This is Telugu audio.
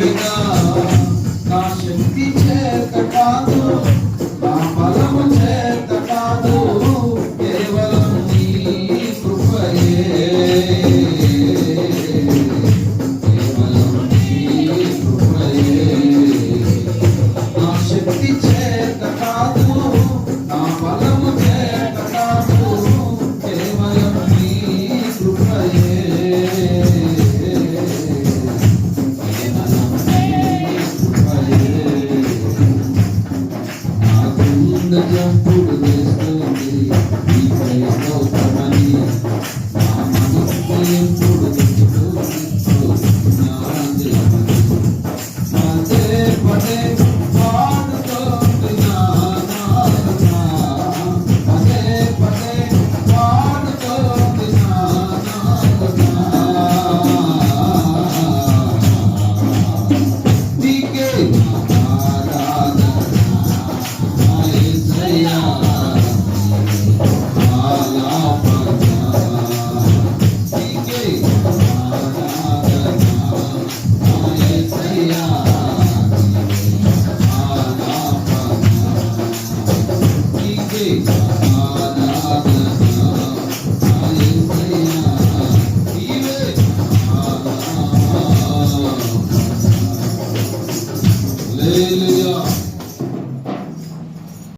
నీవిగా నా శక్తి చేత కాదు నా బలము చేత కాదు కేవలం నీ కృపయే. కేవలం నీ కృపయే. నా శక్తి చేత Amen.